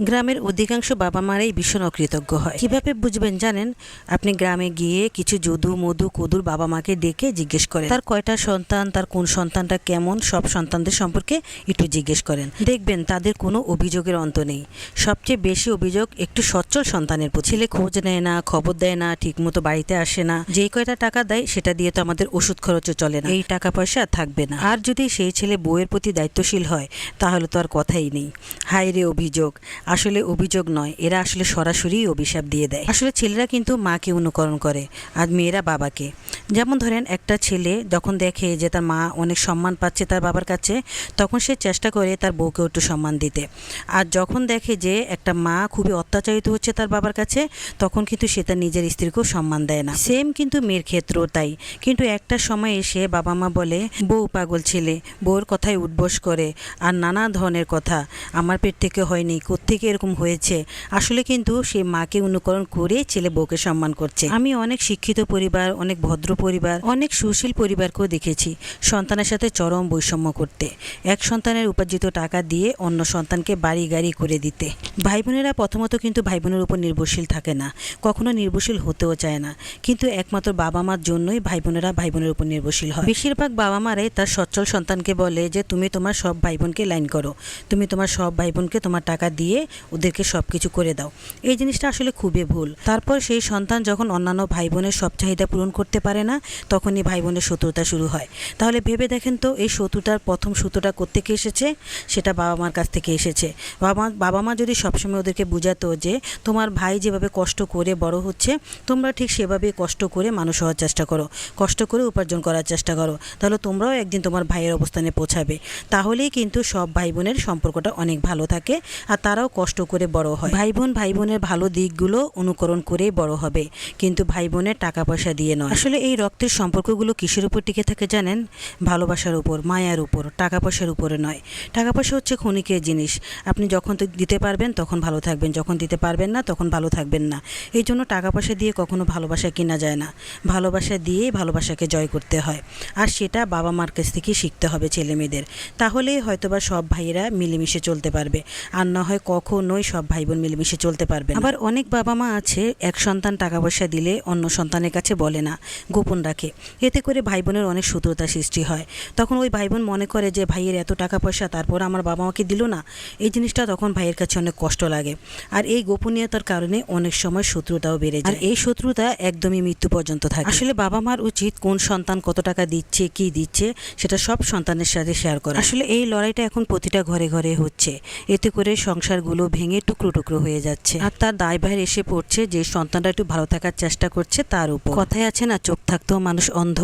গ্রামের অধিকাংশ বাবা মারাই ভীষণ অকৃতজ্ঞ হয়। কীভাবে বুঝবেন জানেন? আপনি গ্রামে গিয়ে কিছু যদু, মধু, কদুর বাবা মাকে ডেকে জিজ্ঞেস করেন, তার কয়টা সন্তান? তার কোন সন্তানটা কেমন? সব সন্তানদের সম্পর্কে একটু জিজ্ঞেস করেন। দেখবেন তাদের কোনো অভিযোগের অন্ত নেই। সবচেয়ে বেশি অভিযোগ একটু সচ্ছল সন্তানের প্রতি। ছেলে খোঁজ নেয় না, খবর দেয় না, ঠিকমতো বাড়িতে আসে না। যেই কয়টা টাকা দেয় সেটা দিয়ে তো আমাদের ওষুধ খরচও চলে না। এই টাকা পয়সা থাকবে না। আর যদি সেই ছেলে বউয়ের প্রতি দায়িত্বশীল হয়, তাহলে তো আর কথাই নেই। হায় রে অভিযোগ! আসলে অভিযোগ নয়, এরা আসলে সরাসরি অভিশাপ দিয়ে দেয়। আসলে ছেলেরা কিন্তু মাকে অনুকরণ করে আর মেয়েরা বাবাকে। যেমন ধরেন, একটা ছেলে যখন দেখে যে তার মা অনেক সম্মান পাচ্ছে তার বাবার কাছে, তখন সে চেষ্টা করে তার বউকে একটু সম্মান দিতে। আর যখন দেখে যে একটা মা খুবই অত্যাচারিত হচ্ছে তার বাবার কাছে, তখন কিন্তু সে তার নিজের স্ত্রীকেও সম্মান দেয় না। সেম কিন্তু মেয়ের ক্ষেত্রেও তাই। কিন্তু একটা সময় এসে বাবা মা বলে, বউ পাগল ছেলে, বউর কথায় উঠবস করে, আর নানা ধরনের কথা। আমার পেট থেকে হয়নি কোত্থেকে এরকম হয়েছে। আসলে কিন্তু সে মাকে অনুকরণ করে ছেলে বউকে সম্মান করছে। আমি অনেক শিক্ষিত পরিবার, অনেক ভদ্র পরিবার, অনেক সুশীল পরিবারকেও দেখেছি সন্তানের সাথে চরম বৈষম্য করতে। এক সন্তানের উপার্জিত টাকা দিয়ে অন্য সন্তানকে বাড়ি গাড়ি করে দিতে। ভাই বোনেরা প্রথমত কিন্তু ভাই বোনের উপর নির্ভরশীল থাকে না, কখনো নির্ভরশীল হতেও চায় না। কিন্তু একমাত্র বাবা মার জন্যই ভাই বোনেরা ভাই বোনের উপর নির্ভরশীল হয়। বেশিরভাগ বাবা মারাই তার সচ্ছল সন্তানকে বলে যে, তুমি তোমার সব ভাই বোনকে লাইন করো। তুমি তোমার সব ভাই বোনকে তোমার টাকা দিয়ে ওদেরকে সব কিছু করে দাও। এই জিনিসটা আসলে খুবই ভুল। তারপর সেই সন্তান যখন অন্যান্য ভাই বোনের সব চাহিদা পূরণ করতে পারে না, তখনই ভাই বোনের শত্রুতা শুরু হয়। তাহলে ভেবে দেখেন তো, এই শত্রুতার প্রথম সূত্রটা কোত্থেকে এসেছে? সেটা বাবা মার কাছ থেকে এসেছে। বাবা বাবা মা যদি সবসময় ওদেরকে বুঝাতো যে, তোমার ভাই যেভাবে কষ্ট করে বড় হচ্ছে, তোমরা ঠিক সেভাবে কষ্ট করে মানুষ হওয়ার চেষ্টা করো। কষ্ট করে উপার্জন করার চেষ্টা করো। তাহলে তোমরাও একদিন তোমার ভাইয়ের অবস্থানে পৌঁছাবে। তাহলেই কিন্তু সব ভাই বোনের সম্পর্কটা অনেক ভালো থাকে, আর তারাও কষ্ট করে বড় হয়। ভাই বোন ভাই বোনের ভালো দিকগুলো অনুকরণ করেই বড় হবে। কিন্তু ভাই বোনের টাকা পয়সা দিয়ে নয়। আসলে এই রক্তের সম্পর্কগুলো কিসের উপর টিকে থাকে জানেন? ভালোবাসার উপর, মায়ার উপর টাকা পয়সার উপরে নয়। টাকা পয়সা হচ্ছে ক্ষণিকের জিনিস। আপনি যখন দিতে পারবেন তখন ভালো থাকবেন। যখন দিতে পারবেন না তখন ভালো থাকবেন না। এই জন্য টাকা পয়সা দিয়ে কখনো ভালোবাসা কেনা যায় না। ভালোবাসা দিয়েই ভালোবাসাকে জয় করতে হয়। আর সেটা বাবা মার কাছ থেকেই শিখতে হবে ছেলে মেয়েদের তাহলেই হয়তোবা সব ভাইয়েরা মিলেমিশে চলতে পারবে। আর না হয় কখনোই সব ভাই বোন মিলেমিশে চলতে পারবে আবার অনেক বাবা মা আছে এক সন্তান টাকা পয়সা দিলে অন্য সন্তানের কাছে বলে না গোপন রাখে। এতে করে ভাই বোনের অনেক শত্রুতা সৃষ্টি হয়। তখন ওই ভাই বোন মনে করে যে ভাইয়ের এত টাকা পয়সা তারপর আমার বাবা মাকে দিল না? এই জিনিসটা তখন ভাইয়ের কাছে অনেক কষ্ট লাগে। আর এই গোপনীয়তার কারণে অনেক সময় শত্রুতাও বেড়ে যায়। আর এই শত্রুতা একদমই মৃত্যু পর্যন্ত থাকে। আসলে বাবা মার উচিত কোন সন্তান কত টাকা দিচ্ছে কি দিচ্ছে সেটা সব সন্তানের সাথে শেয়ার করা। আসলে এই লড়াইটা এখন প্রতিটা ঘরে ঘরে হচ্ছে। এতে করে সংসারগুলো ভেঙে টুকরো টুকরো হয়ে যাচ্ছে। আর তার দায় দায়ভার এসে পড়ছে যে সন্তানটা একটু ভালো থাকার চেষ্টা করছে তার উপর। কথায় আছে না, চোখ থাকতেও মানুষ অন্ধ।